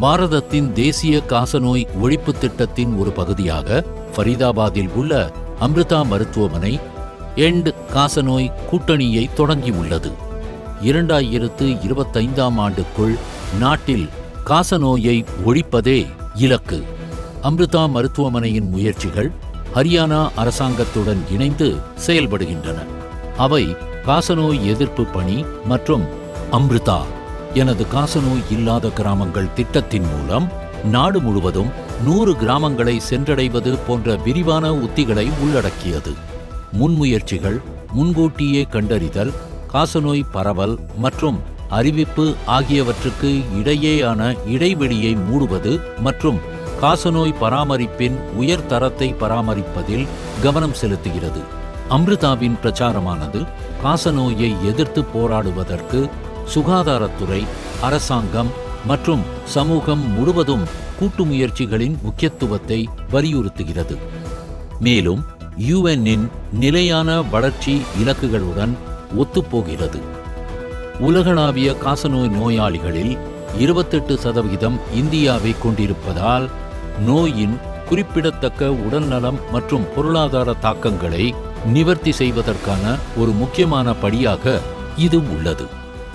பாரதத்தின் தேசிய காசநோய் ஒழிப்பு திட்டத்தின் ஒரு பகுதியாக ஃபரீதாபாத்தில் உள்ள அம்ரிதா மருத்துவமனை எண்ட் காசநோய் கூட்டணியை தொடங்கியுள்ளது. இரண்டாயிரத்து இருபத்தைந்தாம் ஆண்டுக்குள் நாட்டில் காசநோயை ஒழிப்பதே இலக்கு. அம்ரிதா மருத்துவமனையின் முயற்சிகள் ஹரியானா அரசாங்கத்துடன் இணைந்து செயல்படுகின்றன. அவை காசநோய் எதிர்ப்பு பணி மற்றும் அம்ரிதா. எனது காசநோய் இல்லாத கிராமங்கள் திட்டத்தின் மூலம் நாடு முழுவதும் நூறு கிராமங்களை சென்றடைவது போன்ற விரிவான உத்திகளை உள்ளடக்கியது. முன்முயற்சிகள் முன்கூட்டியே கண்டறிதல் காசநோய் பரவல் மற்றும் அறிவிப்பு ஆகியவற்றுக்கு இடையேயான இடைவெளியை மூடுவது மற்றும் காசநோய் பராமரிப்பின் உயர் தரத்தை பராமரிப்பதில் கவனம் செலுத்துகிறது. அம்ரிதாவின் பிரச்சாரமானது காசநோயை எதிர்த்து போராடுவதற்கு சுகாதாரத்துறை அரசாங்கம் மற்றும் சமூகம் முழுவதும் கூட்டு முயற்சிகளின் முக்கியத்துவத்தை வலியுறுத்துகிறது. மேலும் யுஎன்னின் நிலையான வளர்ச்சி இலக்குகளுடன் ஒத்துப்போகிறது. உலகளாவிய காசநோய் நோயாளிகளில் இருபத்தெட்டு சதவிகிதம் இந்தியாவை கொண்டிருப்பதால் நோயின் குறிப்பிடத்தக்க உடல்நலம் மற்றும் பொருளாதார தாக்கங்களை நிவர்த்தி செய்வதற்கான ஒரு முக்கியமான படியாக இது உள்ளது.